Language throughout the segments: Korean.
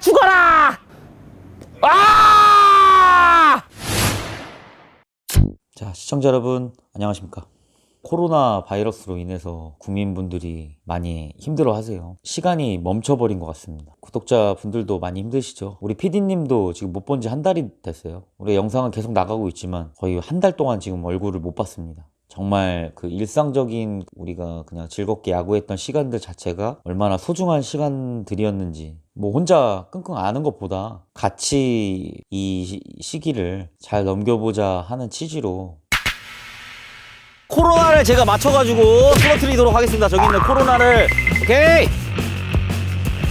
죽어라! 아! 자, 시청자 여러분, 안녕하십니까. 코로나 바이러스로 인해서 국민분들이 많이 힘들어 하세요. 시간이 멈춰버린 것 같습니다. 구독자 분들도 많이 힘드시죠? 우리 PD님도 지금 못 본 지 한 달이 됐어요. 우리 영상은 계속 나가고 있지만 거의 한 달 동안 지금 얼굴을 못 봤습니다. 정말 그 일상적인 우리가 그냥 즐겁게 야구했던 시간들 자체가 얼마나 소중한 시간들이었는지 뭐 혼자 끙끙 앓는 것보다 같이 이 시- 시기를 잘 넘겨보자 하는 취지로 코로나를 제가 맞춰가지고 쓰러뜨리도록 하겠습니다. 저기 있는 코로나를. 오케이!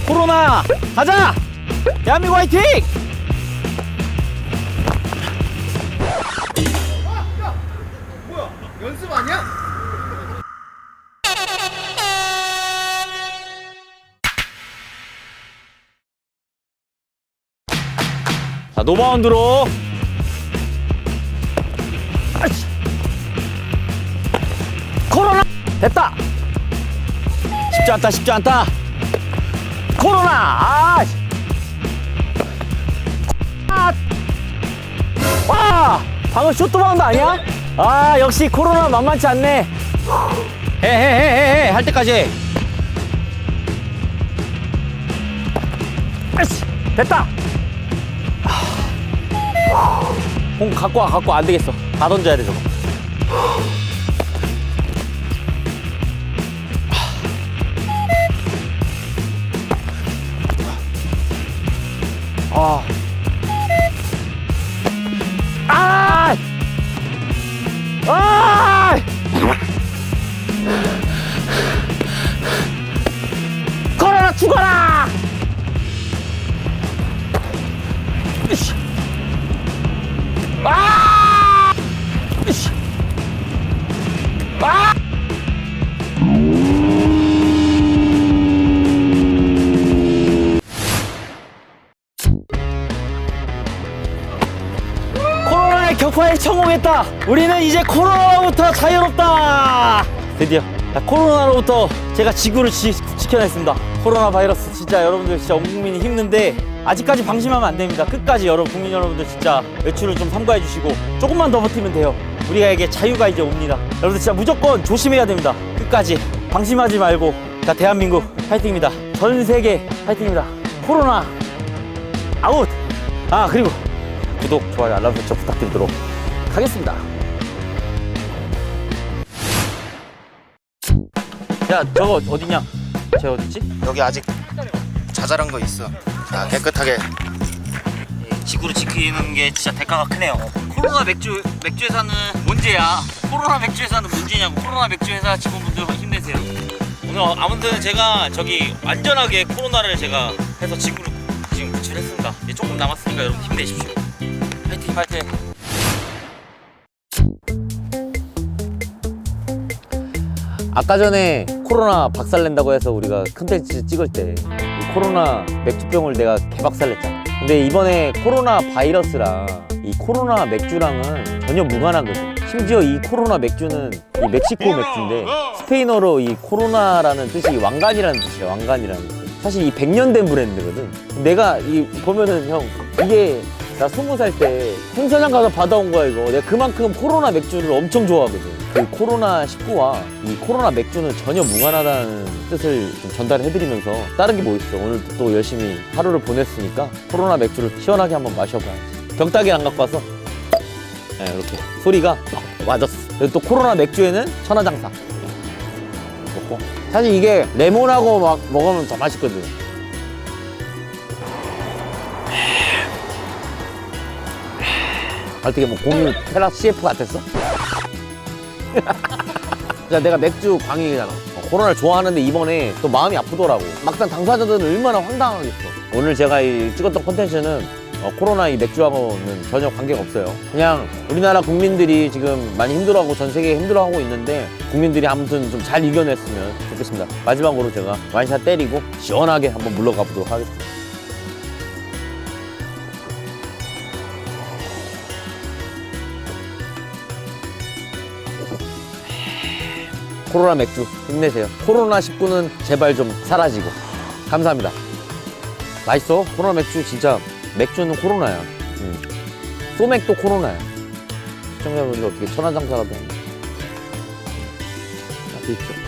코로나! 가자! 대한민국 화이팅! 자, 노바운드로. 아이씨. 코로나! 됐다! 쉽지 않다, 쉽지 않다. 코로나! 아! 씨. 아! 와! 방금 쇼트 바운드 아니야? 아, 역시 코로나 만만치 않네. 해. 할 때까지 해. 아이씨. 됐다! 공 갖고 와 갖고 와. 안 되겠어 다 던져야 돼 저거 아. 아! 아! 격파에 성공했다. 우리는 이제 코로나로부터 자유롭다. 드디어 자, 코로나로부터 제가 지구를 지, 지켜냈습니다. 코로나 바이러스 진짜 여러분들 진짜 온 국민이 힘든데 아직까지 방심하면 안 됩니다. 끝까지 여러분 국민 여러분들 진짜 외출을 좀 삼가해 주시고 조금만 더 버티면 돼요. 우리에게 자유가 이제 옵니다. 여러분들 진짜 무조건 조심해야 됩니다. 끝까지 방심하지 말고 자 대한민국 파이팅입니다. 전 세계 파이팅입니다. 코로나 아웃. 아 그리고 구독, 좋아요, 알람 설정 부탁드리도록 하겠습니다. 야, 저거 어디냐? 쟤 어딨지? 여기 아직 자잘한 거 있어. 자, 깨끗하게. 지구를 지키는 게 진짜 대가가 크네요. 코로나 맥주 맥주 회사는 문제야. 코로나 맥주 회사는 문제냐고. 코로나 맥주 회사 직원분들 힘내세요. 오늘 아무튼 제가 저기 안전하게 코로나를 제가 해서 지구를 지금 구출했습니다. 이제 조금 남았으니까 여러분 힘내십시오. 파이팅 파이팅. 아까 전에 코로나 박살낸다고 해서 우리가 컨텐츠 찍을 때이 코로나 맥주병을 내가 개박살냈잖아. 근데 이번에 코로나 바이러스랑 이 코로나 맥주랑은 전혀 무관하거든. 심지어 이 코로나 맥주는 이 멕시코 맥주인데 스페인어로 이 코로나라는 뜻이 왕관이라는 뜻이야. 왕관이라는 뜻. 사실 이 100년 된 브랜드거든. 내가 이 보면은 형 이게 나 스무 살 때 행사장 가서 받아온 거야 이거. 내가 그만큼 코로나 맥주를 엄청 좋아하거든. 그 코로나 19와 이 코로나 맥주는 전혀 무관하다는 뜻을 좀 전달해드리면서 다른 게 뭐 있어. 오늘 또 열심히 하루를 보냈으니까 코로나 맥주를 시원하게 한번 마셔봐야지. 병따기 안 갖고 와서 네, 이렇게 소리가 맞았어. 그리고 또 코로나 맥주에는 천하장사. 먹고 사실 이게 레몬하고 막 먹으면 더 맛있거든. 어떻게 뭐 공유 테라 CF 같았어? 야, 내가 맥주 광인이잖아. 어, 코로나를 좋아하는데 이번에 또 마음이 아프더라고. 막상 당사자들은 얼마나 황당하겠어. 오늘 제가 이 찍었던 콘텐츠는 어, 코로나 이 맥주하고는 전혀 관계가 없어요. 그냥 우리나라 국민들이 지금 많이 힘들어하고 전 세계에 힘들어하고 있는데 국민들이 아무튼 좀 잘 이겨냈으면 좋겠습니다. 마지막으로 제가 완샷 때리고 시원하게 한번 물러가 보도록 하겠습니다. 코로나 맥주 힘내세요. 코로나 19는 제발 좀 사라지고. 감사합니다. 맛있어. 코로나 맥주 진짜 맥주는 코로나야. 응. 소맥도 코로나야. 시청자분들 어떻게 천하장사라도. 아, 드십시오.